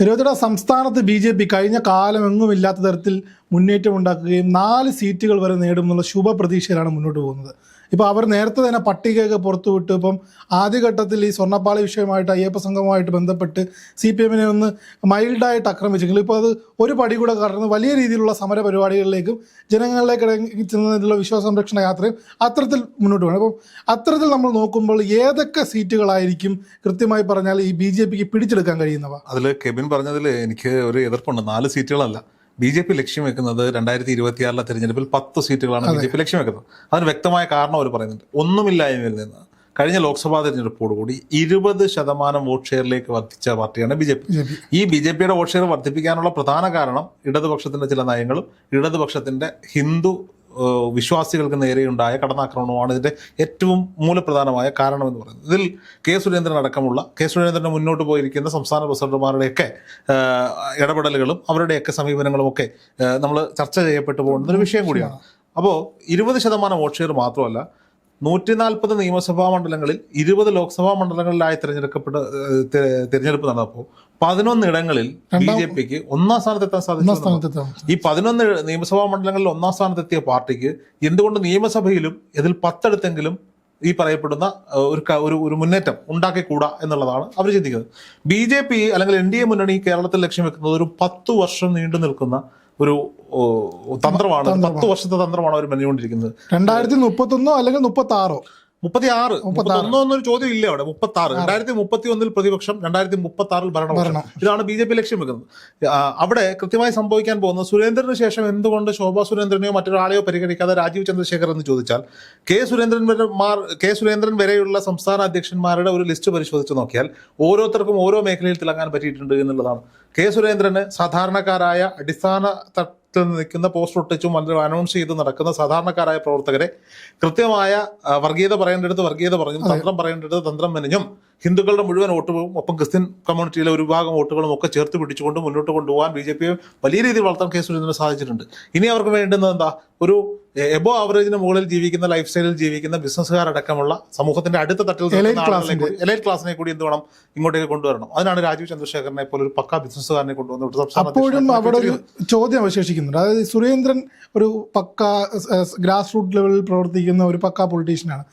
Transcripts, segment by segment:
തിരുവനന്തപുരം സംസ്ഥാനത്ത് B J P കഴിഞ്ഞ കാലമെങ്ങുമില്ലാത്ത തരത്തിൽ മുന്നേറ്റം ഉണ്ടാക്കുകയും നാല് സീറ്റുകൾ വരെ നേടുമെന്നുള്ള ശുഭപ്രതീക്ഷയിലാണ് മുന്നോട്ട് പോകുന്നത്. ഇപ്പോൾ അവർ നേരത്തെ തന്നെ പട്ടികയൊക്കെ പുറത്തുവിട്ട് ഇപ്പം ആദ്യഘട്ടത്തിൽ ഈ സ്വർണപ്പാളി വിഷയമായിട്ട് അയ്യപ്പ സംഘവുമായിട്ട് ബന്ധപ്പെട്ട് സി പി എമ്മിനെ ഒന്ന് മൈൽഡായിട്ട് ആക്രമിച്ചെങ്കിലും ഇപ്പോൾ അത് ഒരു പടി കൂടെ കടന്ന് വലിയ രീതിയിലുള്ള സമര പരിപാടികളിലേക്കും ജനങ്ങളിലേക്ക് ഇറങ്ങി ചെന്നതിനുള്ള വിശ്വാസ സംരക്ഷണ യാത്രയും അത്തരത്തിൽ മുന്നോട്ട് പോകണം. അപ്പം അത്തരത്തിൽ നമ്മൾ നോക്കുമ്പോൾ ഏതൊക്കെ സീറ്റുകളായിരിക്കും കൃത്യമായി പറഞ്ഞാൽ ഈ ബി ജെ പിക്ക് പിടിച്ചെടുക്കാൻ കഴിയുന്നവ? അതിൽ കെബിൻ പറഞ്ഞതിൽ എനിക്ക് ഒരു എതിർപ്പുണ്ട്. നാല് സീറ്റുകളല്ല. ബി ജെ പി ലക്ഷ്യം വെക്കുന്നത് രണ്ടായിരത്തി ഇരുപത്തിയാറിലെ തെരഞ്ഞെടുപ്പിൽ പത്ത് സീറ്റുകളാണ് ബി ജെ പി ലക്ഷ്യം വെക്കുന്നത്. അതിന് വ്യക്തമായ കാരണം അവർ പറയുന്നുണ്ട്. ഒന്നുമില്ലായ്മയിൽ നിന്ന് കഴിഞ്ഞ ലോക്സഭാ തെരഞ്ഞെടുപ്പോടുകൂടി ഇരുപത് ശതമാനം വോട്ട് ഷെയറിലേക്ക് വർദ്ധിച്ച പാർട്ടിയാണ് ബി ജെ പി. ഈ ബി ജെ പിയുടെ വോട്ട് ഷെയർ വർദ്ധിപ്പിക്കാനുള്ള പ്രധാന കാരണം ഇടതുപക്ഷത്തിന്റെ ചില നയങ്ങളും ഇടതുപക്ഷത്തിന്റെ ഹിന്ദു വിശ്വാസികൾക്ക് നേരെയുണ്ടായ കടന്നാക്രമണമാണ് ഇതിന്റെ ഏറ്റവും മൂലപ്രധാനമായ കാരണമെന്ന് പറയുന്നത്. ഇതിൽ കെ സുരേന്ദ്രൻ അടക്കമുള്ള കെ സുരേന്ദ്രന്റെ മുന്നോട്ട് പോയിരിക്കുന്ന സംസ്ഥാന പ്രസിഡന്റുമാരുടെയൊക്കെ ഇടപെടലുകളും അവരുടെയൊക്കെ സമീപനങ്ങളും ഒക്കെ നമ്മൾ ചർച്ച ചെയ്യപ്പെട്ടു പോകുന്ന ഒരു വിഷയം കൂടിയാണ്. അപ്പോൾ ഇരുപത് ശതമാനം വോട്ട് ഷെയർ മാത്രമല്ല നൂറ്റി നാൽപ്പത് നിയമസഭാ മണ്ഡലങ്ങളിൽ ഇരുപത് ലോക്സഭാ മണ്ഡലങ്ങളിലായി തിരഞ്ഞെടുക്കപ്പെട്ട തിരഞ്ഞെടുപ്പ് നടന്നപ്പോൾ പതിനൊന്ന് ഇടങ്ങളിൽ ബി ജെ പിക്ക് ഒന്നാം സ്ഥാനത്തെത്താൻ സാധിച്ചു ഈ പതിനൊന്ന് നിയമസഭാ മണ്ഡലങ്ങളിൽ ഒന്നാം സ്ഥാനത്തെത്തിയ പാർട്ടിക്ക് എന്തുകൊണ്ട് നിയമസഭയിലും ഇതിൽ പത്തെടുത്തെങ്കിലും ഈ പറയപ്പെടുന്ന ഒരു ഒരു ഒരു മുന്നേറ്റം ഉണ്ടാക്കിക്കൂടാ എന്നുള്ളതാണ് അവർ ചിന്തിക്കുന്നത്. ബി ജെ പി അല്ലെങ്കിൽ എൻ ഡി എ മുന്നണി കേരളത്തിൽ ലക്ഷ്യം വെക്കുന്നത് ഒരു പത്തു വർഷം നീണ്ടു നിൽക്കുന്ന ഒരു തന്ത്രമാണ്. പത്ത് വർഷത്തെ തന്ത്രമാണ് അവർ മെനഞ്ഞുകൊണ്ടിരിക്കുന്നത്. രണ്ടായിരത്തി മുപ്പത്തൊന്നോ അല്ലെങ്കിൽ മുപ്പത്തി ആറോ മുപ്പത്തി ആറ് എന്നൊരു ചോദ്യം ഇല്ല അവിടെ? മുപ്പത്തി ആറ്. രണ്ടായിരത്തി മുപ്പത്തി ഒന്നിൽ പ്രതിപക്ഷം രണ്ടായിരത്തി മുപ്പത്തി ആറിൽ ഭരണം. ഇതാണ് ബി ജെ പി ലക്ഷ്യം വെക്കുന്നത്. അവിടെ കൃത്യമായി സംഭവിക്കാൻ പോകുന്നത് സുരേന്ദ്രന് ശേഷം എന്തുകൊണ്ട് ശോഭാ സുരേന്ദ്രനെയോ മറ്റൊരാളെയോ പരിഗണിക്കാതെ രാജീവ് ചന്ദ്രശേഖർ എന്ന് ചോദിച്ചാൽ കെ സുരേന്ദ്രൻ വരെ മാർ കെ സുരേന്ദ്രൻ വരെയുള്ള സംസ്ഥാന അധ്യക്ഷന്മാരുടെ ഒരു ലിസ്റ്റ് പരിശോധിച്ച് നോക്കിയാൽ ഓരോരുത്തർക്കും ഓരോ മേഖലയിൽ തിളങ്ങാൻ പറ്റിയിട്ടുണ്ട് എന്നുള്ളതാണ്. കെ സുരേന്ദ്രന് സാധാരണക്കാരായ അടിസ്ഥാന നിൽക്കുന്ന പോസ്റ്റർ ഒട്ടിച്ചും അല്ലെങ്കിൽ അനൗൺസ് ചെയ്ത് നടക്കുന്ന സാധാരണക്കാരായ പ്രവർത്തകരെ കൃത്യമായ വർഗീയത പറയേണ്ടടുത്ത് വർഗീയത പറഞ്ഞും തന്ത്രം പറയേണ്ടടുത്ത് തന്ത്രം മെനഞ്ഞും ഹിന്ദുക്കളുടെ മുഴുവൻ വോട്ടുകളും ഒപ്പം ക്രിസ്ത്യൻ കമ്മ്യൂണിറ്റിയിലെ ഒരു വിഭാഗം വോട്ടുകളും ഒക്കെ ചേർത്ത് പിടിച്ചുകൊണ്ട് മുന്നോട്ട് കൊണ്ടുപോകാൻ ബി ജെ പിയെ വലിയ രീതിയിൽ വളർത്താൻ കെ സുരേന്ദ്രന് സാധിച്ചിട്ടുണ്ട്. ഇനി അവർക്ക് വേണ്ടുന്നത് എന്താ? ഒരു എബോ ആവറേജിന് മുകളിൽ ജീവിക്കുന്ന ലൈഫ് സ്റ്റൈലിൽ ജീവിക്കുന്ന ബിസിനസ്സുകാരടക്കമുള്ള സമൂഹത്തിന്റെ അടുത്ത തട്ടിൽ എലൈറ്റ് ക്ലാസിനെ കൂടി എന്ത് വേണം? ഇങ്ങോട്ടേക്ക് കൊണ്ടുവരണം. അതിനാണ് രാജീവ് ചന്ദ്രശേഖരനെ പോലെ ഒരു പക്ക ബിസിനസ്സുകാരനെ കൊണ്ടുവന്നിട്ട് അപ്പോഴും അവിടെ ഒരു ചോദ്യം അവശേഷിക്കുന്നുണ്ട്. അതായത് സുരേന്ദ്രൻ ഒരു പക്ക ഗ്രാസ് റൂട്ട് ലെവലിൽ പ്രവർത്തിക്കുന്ന ഒരു പക്ക പൊളിറ്റീഷ്യനാണ്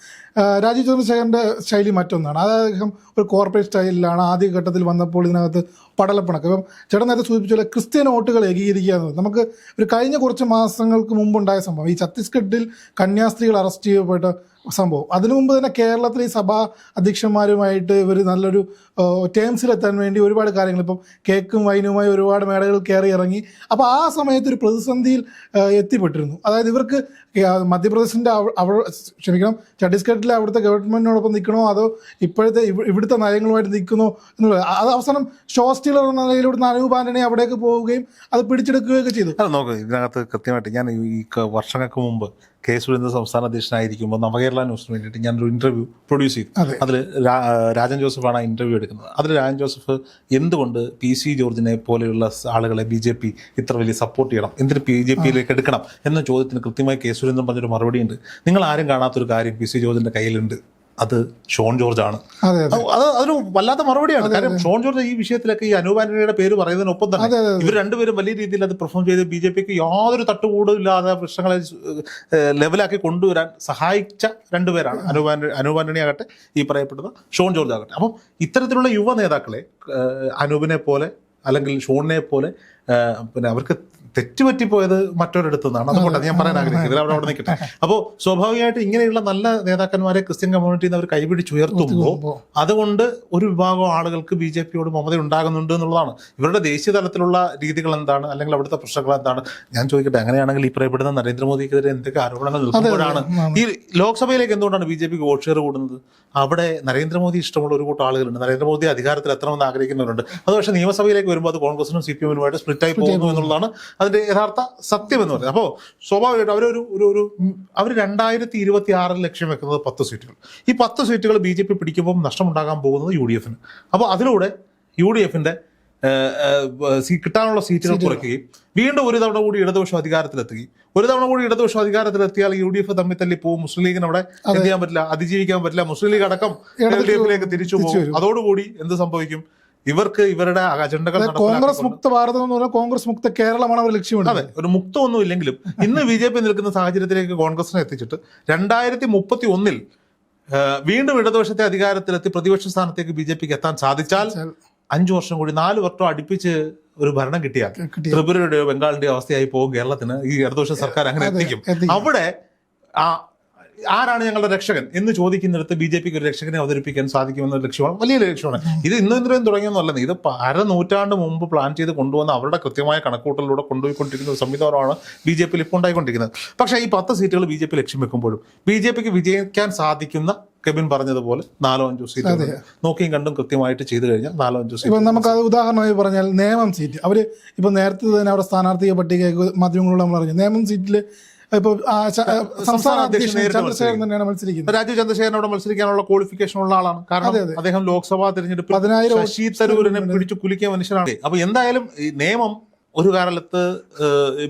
രാജീവ് ചന്ദ്രശേഖരന്റെ ശൈലി മറ്റൊന്നാണ്. അതായത് അദ്ദേഹം ഒരു കോർപ്പറേറ്റ് സ്റ്റൈലിലാണ് ആദ്യ ഘട്ടത്തിൽ വന്നപ്പോൾ ഇതിനകത്ത് പടലപ്പിണക്കം. ഇപ്പം ചേട്ടൻ നേരത്തെ സൂചിപ്പിച്ച ക്രിസ്ത്യൻ വോട്ടുകൾ ഏകീകരിക്കുക എന്നത് നമുക്ക് ഒരു കഴിഞ്ഞ കുറച്ച് മാസങ്ങൾക്ക് മുമ്പുണ്ടായ സംഭവം. ഈ ഛത്തീസ്ഗഡിൽ കന്യാസ്ത്രീകൾ അറസ്റ്റ് ചെയ്യപ്പെട്ട സംഭവം. അതിനു മുമ്പ് തന്നെ കേരളത്തിൽ ഈ സഭാ അധ്യക്ഷന്മാരുമായിട്ട് ഇവർ നല്ലൊരു ടേംസിലെത്താൻ വേണ്ടി ഒരുപാട് കാര്യങ്ങൾ. ഇപ്പം കേക്കും വൈനുമായി ഒരുപാട് മേടകൾ കയറി ഇറങ്ങി. അപ്പോൾ ആ സമയത്ത് ഒരു പ്രതിസന്ധിയിൽ എത്തിപ്പെട്ടിരുന്നു. അതായത് ഇവർക്ക് മധ്യപ്രദേശിന്റെ അവ- ക്ഷമിക്കണം ഛത്തീസ്ഗഡിലെ അവിടുത്തെ ഗവൺമെന്റിനോടൊപ്പം നിൽക്കണോ? അതോ ഇപ്പോഴത്തെ ഇവ- ഇവിടുത്തെ നയങ്ങളുമായിട്ട് നിൽക്കണോ എന്നുള്ളത്. അത് അവസാനം ഷോ സ്റ്റീലർ എന്ന നിലയിലൂടെ അനൂപ് ആന്റണി അവിടേക്ക് പോവുകയും അത് പിടിച്ചെടുക്കുകയൊക്കെ ചെയ്തു. അത് നോക്ക് ഇതിനകത്ത് കൃത്യമായിട്ട് ഞാൻ ഈ വർഷങ്ങൾക്ക് മുമ്പ് കെ സുരേന്ദ്ര സംസ്ഥാന അധ്യക്ഷനായിരിക്കുമ്പോൾ നവകേരള ന്യൂസിന് വേണ്ടിയിട്ട് ഞാനൊരു ഇന്റർവ്യൂ പ്രൊഡ്യൂസ് ചെയ്തു. അതെ. അതിൽ രാജൻ ജോസഫാണ് ആ ഇന്റർവ്യൂ എടുക്കുന്നത്. അതിൽ രാജൻ ജോസഫ് എന്തുകൊണ്ട് പി സി ജോർജിനെ പോലെയുള്ള ആളുകളെ ബി ജെ പി ഇത്ര വലിയ സപ്പോർട്ട് ചെയ്യണം? എന്തിന് ബി ജെ പിയിലേക്ക് എടുക്കണം? എന്ന ചോദ്യത്തിന് കൃത്യമായി കെ സുരേന്ദ്രൻ പറഞ്ഞൊരു മറുപടി ഉണ്ട് നിങ്ങൾ ആരും കാണാത്തൊരു കാര്യം പി സി ജോർജിന്റെ കയ്യിലുണ്ട്. അത് ഷോൺ ജോർജ് ആണ് അതെ അതെ. അത് അത് അതൊരു വല്ലാത്ത മറുപടിയാണ്. കാരണം ഷോൺ ജോർജ് ഈ വിഷയത്തിലൊക്കെ ഈ അനൂപ് ആന്റണിയുടെ പേര് പറയുന്നതിനൊപ്പം തന്നെ ഇവർ രണ്ടുപേരും വലിയ രീതിയിൽ അത് പെർഫോം ചെയ്ത് ബി ജെ പിക്ക് യാതൊരു തട്ടുകൂടും ഇല്ലാതെ പ്രശ്നങ്ങളെ ലെവലാക്കി കൊണ്ടുവരാൻ സഹായിച്ച രണ്ടുപേരാണ് അനൂപ് ആന്റണി അനൂപ് ആന്റണി ആകട്ടെ ഈ പറയപ്പെടുന്ന ഷോൺ ജോർജ് ആകട്ടെ. അപ്പം ഇത്തരത്തിലുള്ള യുവ നേതാക്കളെ അനൂപിനെ പോലെ അല്ലെങ്കിൽ ഷോണിനെ പോലെ പിന്നെ അവർക്ക് തെറ്റുപറ്റിപ്പോയത് മറ്റൊരിടത്തു നിന്നാണ് അതുകൊണ്ട് ഞാൻ പറയാൻ ആഗ്രഹിക്കുന്നത് അവിടെ അവിടെ നിൽക്കട്ടെ. അപ്പോൾ സ്വാഭാവികമായിട്ട് ഇങ്ങനെയുള്ള നല്ല നേതാക്കന്മാരെ ക്രിസ്ത്യൻ കമ്മ്യൂണിറ്റിയിൽ നിന്ന് അവർ കൈപിടിച്ചുയർത്തുമ്പോൾ അതുകൊണ്ട് ഒരു വിഭാഗം ആളുകൾക്ക് ബി ജെ പിയോട് മമത ഉണ്ടാകുന്നുണ്ട് എന്നുള്ളതാണ്. ഇവരുടെ ദേശീയ തലത്തിലുള്ള രീതികൾ എന്താണ്? അല്ലെങ്കിൽ അവിടുത്തെ പ്രശ്നങ്ങൾ എന്താണ്? ഞാൻ ചോദിക്കട്ടെ അങ്ങനെയാണെങ്കിൽ ഈ പറയപ്പെടുന്ന നരേന്ദ്രമോദിക്കെതിരെ എന്തൊക്കെ ആരോപണങ്ങൾ നിൽക്കുമ്പോഴാണ് ഈ ലോക്സഭയിലേക്ക് എന്തുകൊണ്ടാണ് ബി ജെ പിക്ക് വോട്ട് ഷെയർ കൂടുന്നത്? അവിടെ നരേന്ദ്രമോദി ഇഷ്ടമുള്ള ഒരു കൂട്ടം ആളുകളുണ്ട്. നരേന്ദ്രമോദി അധികാരത്തിൽ എത്തണമെന്ന് ആഗ്രഹിക്കുന്നവരുണ്ട്. അത് പക്ഷേ നിയമസഭയിലേക്ക് വരുമ്പോൾ അത് കോൺഗ്രസിനും സി പി എമ്മിനുമായിട്ട് സ്പ്ലിറ്റ് ആയി പോകുന്നു. എന്നുള്ളതാണ്. അതിന്റെ യഥാർത്ഥ സത്യം എന്ന് പറയുന്നത്. അപ്പോൾ സ്വാഭാവികമായിട്ടും അവരൊരു ഒരു ഒരു അവർ രണ്ടായിരത്തി ഇരുപത്തി ആറിൽ ലക്ഷ്യം വെക്കുന്നത് പത്ത് സീറ്റുകൾ. ഈ പത്ത് സീറ്റുകൾ ബി ജെ പി പിടിക്കുമ്പോൾ നഷ്ടമുണ്ടാകാൻ പോകുന്നത് യു ഡി എഫിന്. അപ്പോൾ അതിലൂടെ യു ഡി എഫിന്റെ കിട്ടാനുള്ള സീറ്റുകൾ കുറയ്ക്കുകയും വീണ്ടും ഒരു തവണ കൂടി ഇടതുപക്ഷം അധികാരത്തിലെത്തുകയും ഒരു തവണ കൂടി ഇടതുപക്ഷം അധികാരത്തിലെത്തിയാൽ യു ഡി എഫ് തമ്മിൽ തല്ലി പോകും മുസ്ലിം ലീഗിന് അവിടെ എന്ത് ചെയ്യാൻ പറ്റില്ല അതിജീവിക്കാൻ പറ്റില്ല മുസ്ലിം ലീഗ് അടക്കം എൽ ഡി എഫിലേക്ക് തിരിച്ചു പോകും. അതോടുകൂടി എന്ത് സംഭവിക്കും? ഇവർക്ക് ഇവരുടെ അജണ്ടകൾ കോൺഗ്രസ് മുക്ത ഭാരതം എന്ന് പറഞ്ഞാൽ കോൺഗ്രസ് മുക്ത കേരളമാണ് അവർ ലക്ഷ്യമുണ്ട് അതെ ഒരു മുക്തമൊന്നും ഇല്ലെങ്കിലും ഇന്ന് ബി ജെ പി നിൽക്കുന്ന സാഹചര്യത്തിലേക്ക് കോൺഗ്രസിനെ എത്തിച്ചിട്ട് രണ്ടായിരത്തി മുപ്പത്തി ഒന്നിൽ വീണ്ടും ഇടതുപക്ഷത്തെ അധികാരത്തിലെത്തി പ്രതിപക്ഷ സ്ഥാനത്തേക്ക് ബി ജെ പിക്ക് എത്താൻ സാധിച്ചാൽ അഞ്ചു വർഷം കൂടി നാല് വർഷം അടുപ്പിച്ച് ഒരു ഭരണം കിട്ടിയാൽ കിട്ടിയ ത്രിപുരയുടെയോ ബംഗാളിന്റെയോ അവസ്ഥയായി പോകും കേരളത്തിന്. ഈ ഇടതുപക്ഷ സർക്കാർ അങ്ങനെ എത്തിക്കും. അവിടെ ആ ആരാണ് ഞങ്ങളുടെ രക്ഷകൻ? എന്ന് ചോദിക്കുന്നിടത്ത് ബി ജെ പിക്ക് ഒരു രക്ഷകനെ അവതരിപ്പിക്കാൻ സാധിക്കുമെന്ന ലക്ഷ്യമാണ്. വലിയ ലക്ഷ്യമാണ്. ഇത് ഇന്നും ഇന്ദ്രയും തുടങ്ങിയൊന്നുമല്ല ഇത് അര നൂറ്റാണ്ട് മുമ്പ് പ്ലാൻ ചെയ്ത് കൊണ്ടുവന്ന അവരുടെ കൃത്യമായ കണക്കൂട്ടലിലൂടെ കൊണ്ടുപോയിക്കൊണ്ടിരിക്കുന്ന ഒരു സംവിധാനമാണ് ബി ജെ പിയിൽ ഇപ്പോൾ ഉണ്ടായിക്കൊണ്ടിരിക്കുന്നത്. പക്ഷേ ഈ പത്ത് സീറ്റുകൾ ബി ജെ പി ലക്ഷ്യം വെക്കുമ്പോഴും ബി ജെ പിക്ക് വിജയിക്കാൻ സാധിക്കുന്ന കെബിൻ പറഞ്ഞതുപോലെ നാലോ അഞ്ചോ സീറ്റ് നോക്കിയും കണ്ടും കൃത്യമായിട്ട് ചെയ്തു കഴിഞ്ഞാൽ നാലോ അഞ്ചോ സീറ്റ് ഇപ്പം നമുക്ക് അത് ഉദാഹരണമായി പറഞ്ഞാൽ നേമം സീറ്റ്. അവർ ഇപ്പം നേരത്തെ തന്നെ അവിടെ സ്ഥാനാർത്ഥിയെ പട്ടിക മാധ്യമങ്ങളോട് നമ്മൾ അറിഞ്ഞു നേമം സീറ്റിൽ ഇപ്പൊ ആ ച- സംസ്ഥാന അധ്യക്ഷൻ നേരിട്ട് ചന്ദ്രശേഖരൻ തന്നെയാണ് മത്സരിക്കുന്നത്. രാജീവ് ചന്ദ്രശേഖരനോട് മത്സരിക്കാനുള്ള ക്വാളിഫിക്കേഷൻ ഉള്ള ആളാണ്. കാരണം. അദ്ദേഹം ലോക്സഭാ തെരഞ്ഞെടുപ്പിൽ പതിനായിരം ശശി തരൂരിനെ പിടിച്ചു കുലുക്കിയ മനുഷ്യനാണ് അപ്പൊ എന്തായാലും ഈ നിയമം ഒരു കാലത്ത്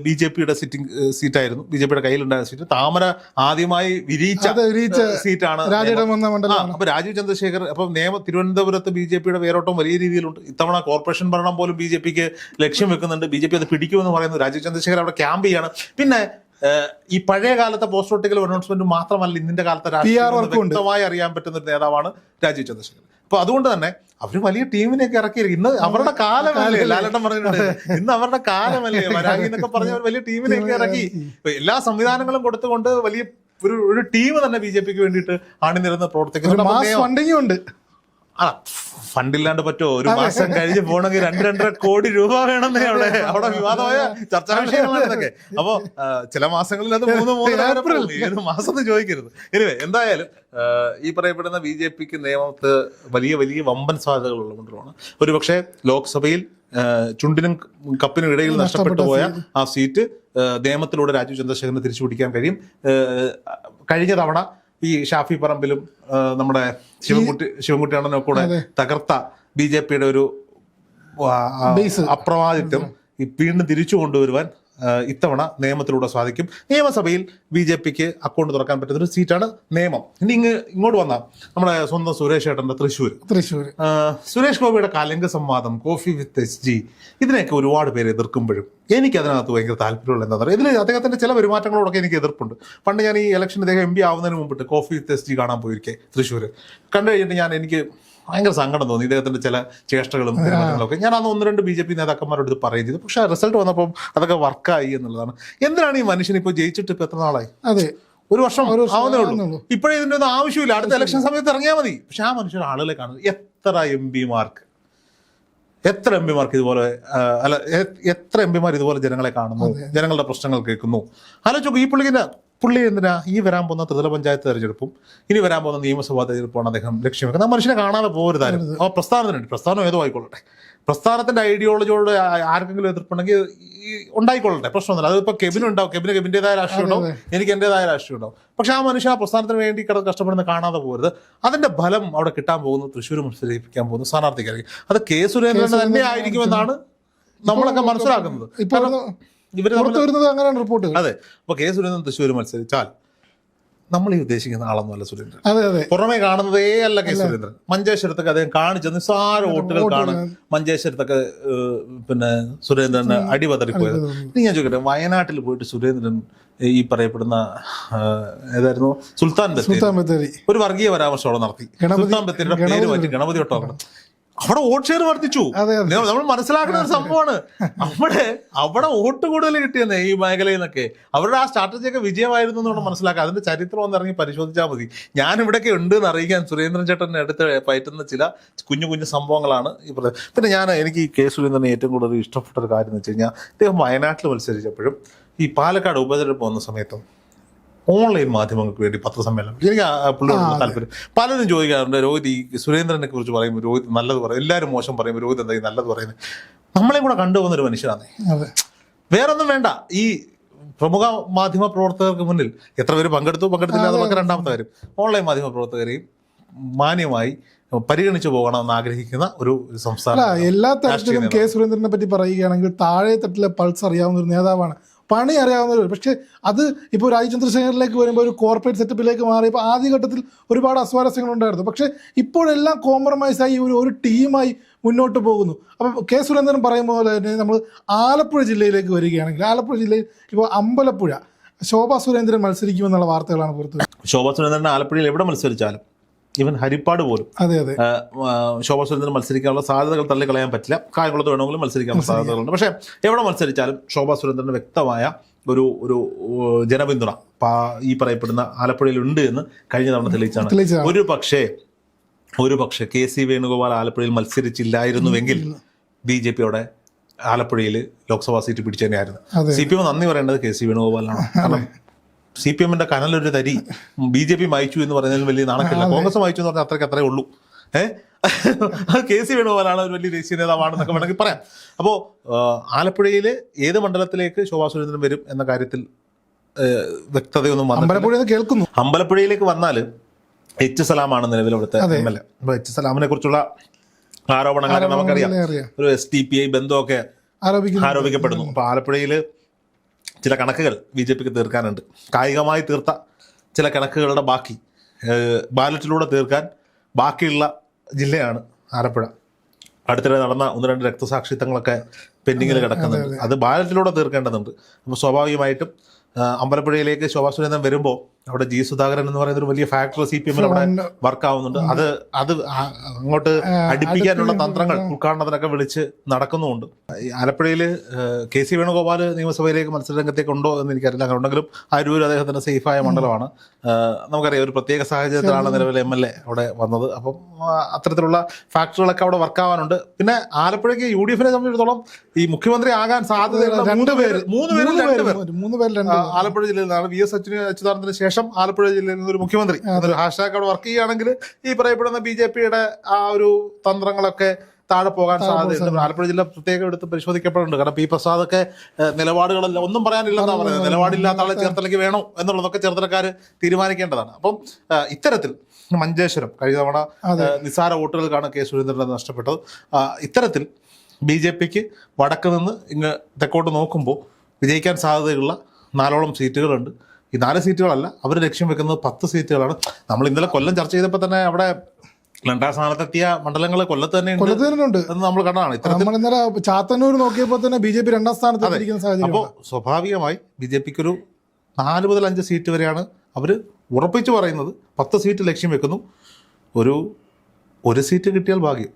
ബി ജെ പിയുടെ സിറ്റിംഗ് സീറ്റായിരുന്നു. ബി ജെ പിയുടെ കയ്യിലുണ്ടായ സീറ്റ്. താമര ആദ്യമായി വിരിയിച്ച സീറ്റാണ് അപ്പൊ രാജീവ് ചന്ദ്രശേഖർ അപ്പൊ നിയമ തിരുവനന്തപുരത്ത് ബി ജെ പിയുടെ വേരോട്ടം വലിയ രീതിയിലുണ്ട്. ഇത്തവണ കോർപ്പറേഷൻ ഭരണം പോലും ബി ജെ പിക്ക് ലക്ഷ്യം വെക്കുന്നുണ്ട്. ബി ജെ പി അത് പിടിക്കുമെന്ന് പറയുന്നു. രാജീവ് ചന്ദ്രശേഖർ അവിടെ ക്യാമ്പ് ചെയ്യാണ്. പിന്നെ ഈ പഴയ കാലത്തെ പോസ്റ്റോട്ടിക്കൽ അനൗൺസ്മെന്റ് മാത്രമല്ല ഇന്നിന്റെ കാലത്തെ രാഷ്ട്രീയം വർക്കും ഉണ്ട്. വ്യക്തമായി അറിയാൻ പറ്റുന്ന ഒരു നേതാവാണ് രാജീവ് ചന്ദ്രശേഖരൻ. അപ്പൊ അതുകൊണ്ട് തന്നെ അവർ വലിയ ടീമിനെയൊക്കെ ഇറക്കിയിരിക്കും ഇന്ന് അവരുടെ കാലമല്ലേ? ലാലട്ടൻ പറഞ്ഞിട്ടുണ്ട്. ഇന്ന് അവരുടെ കാലമല്ലേ? വരാഗി എന്നൊക്കെ പറഞ്ഞ വലിയ ടീമിനെയൊക്കെ ഇറക്കി. എല്ലാ സംവിധാനങ്ങളും കൊടുത്തുകൊണ്ട് വലിയ ഒരു ഒരു ടീം തന്നെ ബി ജെ പിക്ക് വേണ്ടിയിട്ട് അണിനിരന്ന് പ്രവർത്തിക്കുന്നുണ്ട്. ആ ഫണ്ടില്ലാണ്ട് പറ്റുമോ? ഒരു മാസം കഴിഞ്ഞ് പോകണമെങ്കിൽ രണ്ട് രണ്ടര കോടി രൂപ വേണമെന്നേ അവിടെ അവിടെ വിവാദമായ ചർച്ചാ വിഷയങ്ങളൊക്കെ ഇതൊക്കെ. അപ്പോ ചില മാസങ്ങളിൽ അത് മൂന്ന് മൂന്ന് മാസം ഏത് മാസത്തെ ചോദിക്കരുത്. എനിവേ എന്തായാലും ഈ പറയപ്പെടുന്ന ബി ജെ പിക്ക് നിയമത്ത് വലിയ വലിയ വമ്പൻ സാധ്യതകളുള്ള മണ്ഡലമാണ് ഒരുപക്ഷെ ലോക്സഭയിൽ ചുണ്ടിനും കപ്പിനും ഇടയിൽ നഷ്ടപ്പെട്ടു പോയ ആ സീറ്റ് നിയമത്തിലൂടെ രാജീവ് ചന്ദ്രശേഖരന് തിരിച്ചു പിടിക്കാൻ കഴിയും കഴിഞ്ഞ തവണ ഈ ഷാഫി പറമ്പിലും നമ്മുടെ ശിവൻകുട്ടി ശിവൻകുട്ടി അണ്ണനും കൂടെ തകർത്ത ബി ജെ പിയുടെ ഒരു അപ്രവാദിത്വം വീണ്ടും തിരിച്ചു കൊണ്ടുവരുവാൻ ഇത്തവണ നിയമത്തിലൂടെ സാധിക്കും. നിയമസഭയിൽ ബി ജെ പിക്ക് അക്കൗണ്ട് തുറക്കാൻ പറ്റുന്ന ഒരു സീറ്റാണ് നിയമം. ഇനി ഇങ്ങ് ഇങ്ങോട്ട് വന്ന നമ്മുടെ സ്വന്തം സുരേഷ് ഏട്ടന്റെ തൃശ്ശൂർ തൃശ്ശൂർ സുരേഷ് ഗോപിയുടെ കലിംഗ സംവാദം കോഫി വിത്ത് എസ് ജി ഇതിനെയൊക്കെ ഒരുപാട് പേര് എതിർക്കുമ്പോഴും എനിക്ക് അതിനകത്ത് ഭയങ്കര താല്പര്യമുള്ള എന്താ പറയുക ഇതിൽ അദ്ദേഹത്തിന്റെ ചില പെരുമാറ്റങ്ങളോടൊക്കെ എനിക്ക് എതിർപ്പുണ്ട്. പണ്ട് ഞാൻ ഈ ഇലക്ഷൻ അദ്ദേഹം എം പി ആവുന്നതിന് മുമ്പിട്ട് കോഫി ജി കാണാൻ പോയിരിക്കെ തൃശ്ശൂർ കണ്ടു കഴിഞ്ഞിട്ട് ഞാൻ എനിക്ക് ഭയങ്കര സങ്കടം തോന്നി ഇദ്ദേഹത്തിന്റെ ചില ചേഷ്ടകളും പെരുമാറ്റങ്ങളൊക്കെ. ഞാൻ അന്ന് ഒന്ന് രണ്ട് ബി ജെ പി നേതാക്കന്മാരോട് ഇത് പറയും ചെയ്തു. പക്ഷേ റിസൾട്ട് വന്നപ്പോൾ അതൊക്കെ വർക്കായി എന്നുള്ളതാണ്. എന്തിനാണ് ഈ മനുഷ്യൻ ഇപ്പോൾ ജയിച്ചിട്ട് ഇപ്പോൾ എത്ര നാളായി? അതെ. ഒരു വർഷം ആവുന്നേ ഉള്ളൂ. ഇപ്പോഴേ ഇതിന്റെ ഒന്നും ആവശ്യമില്ല. അടുത്ത ഇലക്ഷൻ സമയത്ത് ഇറങ്ങിയാൽ മതി. പക്ഷെ ആ മനുഷ്യർ ആളുകളെ കാണുന്നത് എത്ര എം പിമാർക്ക് എത്ര എം പിമാർക്ക് ഇതുപോലെ അല്ല എത്ര എം പിമാർ ഇതുപോലെ ജനങ്ങളെ കാണുന്നു ജനങ്ങളുടെ പ്രശ്നങ്ങൾ കേൾക്കുന്നു? ആലോചിച്ചു ഈ പുള്ളിക്ക് പുള്ളി എന്തിനാ ഈ വരാൻ പോകുന്ന ത്രിതല പഞ്ചായത്ത് തെരഞ്ഞെടുപ്പും ഇനി വരാൻ പോകുന്ന നിയമസഭാ തെരഞ്ഞെടുപ്പാണ് അദ്ദേഹം ലക്ഷ്യം വെക്കുന്നത് ആ മനുഷ്യനെ കാണാതെ പോകരുതായിരുന്നു ആ പ്രസ്ഥാനത്തിനുണ്ട്. പ്രസ്ഥാനം ഏതോ ആയിക്കൊള്ളട്ടെ. പ്രസ്ഥാനത്തിന്റെ ഐഡിയോളജിയോട് ആർക്കെങ്കിലും എതിർപ്പുണ്ടെങ്കിൽ ഈ ഉണ്ടായിക്കൊള്ളട്ടെ. പ്രശ്നമൊന്നുമില്ല. അതിപ്പോ കെബിൻ ഉണ്ടാവും. കെബിന് കെബിന്റെതായ രാഷ്ട്രീയം ഉണ്ടാവും. എനിക്ക് എന്റേതായ രാഷ്ട്രീയം ഉണ്ടാവും. പക്ഷെ ആ മനുഷ്യൻ ആ പ്രസ്ഥാനത്തിന് വേണ്ടി കിടന്ന് കഷ്ടപ്പെടുന്ന കാണാതെ പോകരുത് അതിന്റെ ഫലം അവിടെ കിട്ടാൻ പോകുന്നു തൃശ്ശൂർ മത്സരിപ്പിക്കാൻ പോകുന്ന സ്ഥാനാർത്ഥിക്കായിരിക്കും. അത് കെ സുരേന്ദ്രൻ തന്നെ ആയിരിക്കുമെന്നാണ് നമ്മളൊക്കെ മനസ്സിലാക്കുന്നത്. ഇപ്പൊ ഇവർ പുറത്തു വരുന്നത് അങ്ങനെയാണ് റിപ്പോർട്ട് അതെ. അപ്പൊ കെ സുരേന്ദ്രൻ തൃശ്ശൂർ മത്സരിച്ചാൽ നമ്മൾ ഈ ഉദ്ദേശിക്കുന്ന ആളൊന്നുമല്ല സുരേന്ദ്രൻ. അതെ അതെ. പുറമെ കാണുന്നതേ അല്ല കെ സുരേന്ദ്രൻ. മഞ്ചേശ്വരത്തൊക്കെ അദ്ദേഹം കാണിച്ച നിസ്സാര വോട്ടുകൾ കാണും. മഞ്ചേശ്വരത്തൊക്കെ പിന്നെ സുരേന്ദ്രന് അടിപതറിപ്പോയത് ഇനി ഞാൻ ചോദിക്കട്ടെ വയനാട്ടിൽ പോയിട്ട് സുരേന്ദ്രൻ ഈ പറയപ്പെടുന്ന ഏതായിരുന്നു? സുൽത്താൻ ബത്തേരി. ഒരു വർഗീയ പരാമർശം അവിടെ നടത്തി. സുൽത്താൻ ബത്തേരിയുടെ പേര് മാറ്റി ഗണപതി ഒട്ടോക്കണം അവിടെ വോട്ട് ഷെയർ വർദ്ധിച്ചു. നമ്മൾ മനസ്സിലാക്കുന്ന ഒരു സംഭവമാണ്. അവിടെ അവിടെ വോട്ട് കൂടുതൽ കിട്ടിയെന്നേ ഈ മേഖലയിൽ നിന്നൊക്കെ. അവരുടെ ആ സ്ട്രാറ്റജി ഒക്കെ വിജയമായിരുന്നു എന്ന് നമ്മൾ മനസ്സിലാക്കുക അതിന്റെ ചരിത്രം ഒന്ന് ഇറങ്ങി പരിശോധിച്ചാൽ മതി. ഞാൻ ഇവിടെയൊക്കെ ഉണ്ട് എന്ന് അറിയിക്കാൻ സുരേന്ദ്രൻ ചേട്ടനെ അടുത്ത് പയറ്റുന്ന ചില കുഞ്ഞു കുഞ്ഞു സംഭവങ്ങളാണ് ഈ പിന്നെ ഞാൻ എനിക്ക് ഈ കെ സുരേന്ദ്രനെ ഏറ്റവും കൂടുതൽ ഇഷ്ടപ്പെട്ട ഒരു കാര്യം എന്ന് വെച്ച് കഴിഞ്ഞാൽ അദ്ദേഹം വയനാട്ടിൽ മത്സരിച്ചപ്പോഴും ഈ പാലക്കാട് ഉപതെരഞ്ഞെടുപ്പ് വന്ന സമയത്തും ഓൺലൈൻ മാധ്യമങ്ങൾക്ക് വേണ്ടി പത്രസമ്മേളനം. എനിക്ക് പുള്ളിയോട് താല്പര്യം. പലരും ചോദിക്കാറുണ്ട് രോഹിത് ഈ സുരേന്ദ്രനെ കുറിച്ച് പറയുമ്പോൾ രോഹിത് നല്ലത് പറയും. എല്ലാവരും മോശം പറയുമ്പോൾ രോഹിത് എന്തായി നല്ലത് പറയുന്നത്? നമ്മളെയും കൂടെ കണ്ടുപോകുന്ന ഒരു മനുഷ്യനാണ്. വേറെ വേറൊന്നും വേണ്ട. ഈ പ്രമുഖ മാധ്യമ പ്രവർത്തകർക്ക് മുന്നിൽ എത്ര പേര് പങ്കെടുത്തു പങ്കെടുത്തില്ല അതൊക്കെ രണ്ടാമത്തെ കാര്യം. ഓൺലൈൻ മാധ്യമ പ്രവർത്തകരെയും മാന്യമായി പരിഗണിച്ചു പോകണമെന്ന് ആഗ്രഹിക്കുന്ന ഒരു സംസ്ഥാനം എല്ലാ തരത്തിലും കെ സുരേന്ദ്രനെ പറ്റി പറയുകയാണെങ്കിൽ താഴെ തട്ടിലെ പൾസ് അറിയാവുന്ന ഒരു നേതാവാണ് പണി അറിയാവുന്ന ഒരു പക്ഷേ അത് ഇപ്പോൾ രാജ് ചന്ദ്രശേഖറിലേക്ക് വരുമ്പോൾ ഒരു കോർപ്പറേറ്റ് സെറ്റപ്പിലേക്ക് മാറിയപ്പോൾ ആദ്യഘട്ടത്തിൽ ഒരുപാട് അസ്വാരസ്യങ്ങളുണ്ടായിരുന്നു പക്ഷേ ഇപ്പോഴെല്ലാം കോംപ്രമൈസ് ആയി ഒരു ഒരു ടീമായി മുന്നോട്ട് പോകുന്നു. അപ്പം കെ സുരേന്ദ്രൻ പറയുമ്പോൾ തന്നെ നമ്മൾ ആലപ്പുഴ ജില്ലയിലേക്ക് വരികയാണെങ്കിൽ ആലപ്പുഴ ജില്ലയിൽ ഇപ്പോൾ അമ്പലപ്പുഴ ശോഭാ സുരേന്ദ്രൻ മത്സരിക്കുമെന്നുള്ള വാർത്തകളാണ് പുറത്തു. ശോഭാ സുരേന്ദ്രൻ ആലപ്പുഴയിൽ എവിടെ മത്സരിച്ചാലും ഇവൻ ഹരിപ്പാട് പോലും. ശോഭാ സുരേന്ദ്രൻ മത്സരിക്കാനുള്ള സാധ്യതകൾ തള്ളിക്കളയാൻ പറ്റില്ല. കായംകുളത്ത് വേണമെങ്കിലും മത്സരിക്കാനുള്ള സാധ്യതകളുണ്ട്. പക്ഷേ എവിടെ മത്സരിച്ചാലും ശോഭാ സുരേന്ദ്രന് വ്യക്തമായ ഒരു ഒരു ജനപിന്തുണ ഈ പറയപ്പെടുന്ന ആലപ്പുഴയിൽ ഉണ്ട് എന്ന് കഴിഞ്ഞ തവണ തെളിയിച്ചാണ്. ഒരു പക്ഷേ ഒരു പക്ഷേ കെ സി വേണുഗോപാൽ ആലപ്പുഴയിൽ മത്സരിച്ചില്ലായിരുന്നുവെങ്കിൽ ബി ജെ പിയുടെ ആലപ്പുഴയിൽ ലോക്സഭാ സീറ്റ് പിടിച്ചു തന്നെയായിരുന്നു സി പി എം നന്ദി പറയേണ്ടത് കെ സി വേണുഗോപാലിനാണ്. കാരണം സി പി എമ്മിന്റെ കനലൊരു തരി ബി ജെ പി മായിച്ചു എന്ന് പറഞ്ഞാലും വലിയ നാണക്കില്ല. കോൺഗ്രസ് മായിച്ചു എന്ന് പറഞ്ഞാൽ അത്രയ്ക്ക് അത്രേ ഉള്ളൂ. ഏഹ് കെ സി വേണുഗോപാലാണ് ഒരു വലിയ ദേശീയ നേതാവാണെന്നൊക്കെ വേണമെങ്കിൽ പറയാം. അപ്പോൾ ആലപ്പുഴയിൽ ഏത് മണ്ഡലത്തിലേക്ക് ശോഭാ സുരേന്ദ്രൻ വരും എന്ന കാര്യത്തിൽ വ്യക്തതയൊന്നും അമ്പലപ്പുഴ കേൾക്കുന്നു. അമ്പലപ്പുഴയിലേക്ക് വന്നാൽ എച്ച് സലാമാണ് നിലവിൽ അവിടുത്തെ എം എൽ എ. അപ്പൊ എച്ച് സലാമിനെ കുറിച്ചുള്ള ആരോപണങ്ങളൊക്കെ നമുക്കറിയാം. ഒരു എസ് ടി പി ഐ ബന്ധമൊക്കെ ആരോപിക്കപ്പെടുന്നു. അപ്പൊ ആലപ്പുഴയിൽ ചില കണക്കുകൾ ബി ജെ പിക്ക് തീർക്കാനുണ്ട്. കായികമായി തീർത്ത ചില കണക്കുകളുടെ ബാക്കി ബാലറ്റിലൂടെ തീർക്കാൻ ബാക്കിയുള്ള ജില്ലയാണ് ആലപ്പുഴ. അടുത്തിടെ നടന്ന ഒന്ന് രണ്ട് രക്തസാക്ഷിത്വങ്ങളൊക്കെ പെൻഡിങ്ങിൽ കിടക്കുന്നുണ്ട്. അത് ബാലറ്റിലൂടെ തീർക്കേണ്ടതുണ്ട്. അപ്പോൾ സ്വാഭാവികമായിട്ടും അമ്പലപ്പുഴയിലേക്ക് ശോഭാ സുരേന്ദ്രൻ വരുമ്പോൾ അവിടെ ജി സുധാകരൻ എന്ന് പറയുന്ന ഒരു വലിയ ഫാക്ടർ സി പി എമ്മിൽ അവിടെ വർക്ക് ആവുന്നുണ്ട്. അത് അത് അങ്ങോട്ട് അടുപ്പിക്കാനുള്ള തന്ത്രങ്ങൾ ഉദ്ഘാടനത്തിനൊക്കെ വിളിച്ച് നടക്കുന്നുമുണ്ട്. ആലപ്പുഴയിൽ കെ സി വേണുഗോപാൽ നിയമസഭയിലേക്ക് മത്സരരംഗത്തേക്ക് ഉണ്ടോ എന്ന് എനിക്കറിയില്ല. അങ്ങനെ ഉണ്ടെങ്കിലും അരൂർ അദ്ദേഹത്തിന്റെ സേഫായ മണ്ഡലമാണ്. നമുക്കറിയാം ഒരു പ്രത്യേക സാഹചര്യത്തിലാണ് നിലവിലെ എം എൽ എ അവിടെ വന്നത്. അപ്പം അത്തരത്തിലുള്ള ഫാക്ടറുകളൊക്കെ അവിടെ വർക്ക് ആവാനുണ്ട്. പിന്നെ ആലപ്പുഴയ്ക്ക് യു ഡി എഫിനെ സംബന്ധിച്ചിടത്തോളം ഈ മുഖ്യമന്ത്രി ആകാൻ സാധ്യതയുള്ള മൂന്ന് പേര് മൂന്ന് പേരിൽ രണ്ട് പേര് മൂന്ന് പേര് രണ്ട് ആലപ്പുഴ ജില്ലയിൽ നിന്നാണ് വി എസ് അച്യുതാനന്ദന് ശേഷം ആലപ്പുഴ ജില്ലയിൽ നിന്ന് ഒരു മുഖ്യമന്ത്രി അതൊരു ഹാഷ്ടാഗ് അവിടെ വർക്ക് ചെയ്യുകയാണെങ്കിൽ ഈ പറയപ്പെടുന്ന ബി ജെ പിയുടെ ആ ഒരു തന്ത്രങ്ങളൊക്കെ താഴെ പോകാൻ സാധ്യതയുണ്ട്. ആലപ്പുഴ ജില്ല പ്രത്യേകം എടുത്ത് പരിശോധിക്കപ്പെടുന്നുണ്ട് കാരണം പി പ്രസാദ് ഒക്കെ നിലപാടുകളെല്ലാം ഒന്നും പറയാനില്ലെന്നാണ് പറയുന്നത്. നിലപാടില്ലാത്ത ആളെ ചേർത്തലേക്ക് വേണോ എന്നുള്ളതൊക്കെ ചേർത്തലക്കാർ തീരുമാനിക്കേണ്ടതാണ്. അപ്പം ഇത്തരത്തിൽ മഞ്ചേശ്വരം കഴിഞ്ഞ തവണ നിസ്സാര വോട്ടുകൾക്കാണ് കെ സുരേന്ദ്രൻ നഷ്ടപ്പെട്ടത്. ഇത്തരത്തിൽ ബി ജെ പിക്ക് വടക്ക് നിന്ന് ഇങ്ങ് തെക്കോട്ട് നോക്കുമ്പോൾ വിജയിക്കാൻ സാധ്യതയുള്ള നാലോളം സീറ്റുകളുണ്ട്. ഈ നാല് സീറ്റുകളല്ല അവർ ലക്ഷ്യം വെക്കുന്നത് പത്ത് സീറ്റുകളാണ്. നമ്മൾ ഇന്നലെ കൊല്ലം ചർച്ച ചെയ്തപ്പോൾ തന്നെ അവിടെ രണ്ടാം സ്ഥാനത്തെത്തിയ മണ്ഡലങ്ങൾ കൊല്ലത്ത് തന്നെ കൊല്ലത്ത് തന്നെ ഉണ്ട്. എന്ന് നമ്മൾ കണ്ടതാണ്. ഇത്തരത്തിൽ നമ്മൾ ഇന്നലെ ചാത്തന്നൂർ നോക്കിയപ്പോൾ തന്നെ ബി ജെ പി രണ്ടാം സ്ഥാനത്ത് അപ്പോൾ സ്വാഭാവികമായി ബി ജെ പിക്ക് ഒരു നാല് മുതൽ അഞ്ച് സീറ്റ് വരെയാണ് അവർ ഉറപ്പിച്ചു പറയുന്നത്. പത്ത് സീറ്റ് ലക്ഷ്യം വെക്കുന്നു. ഒരു ഒരു സീറ്റ് കിട്ടിയാൽ ഭാഗ്യം.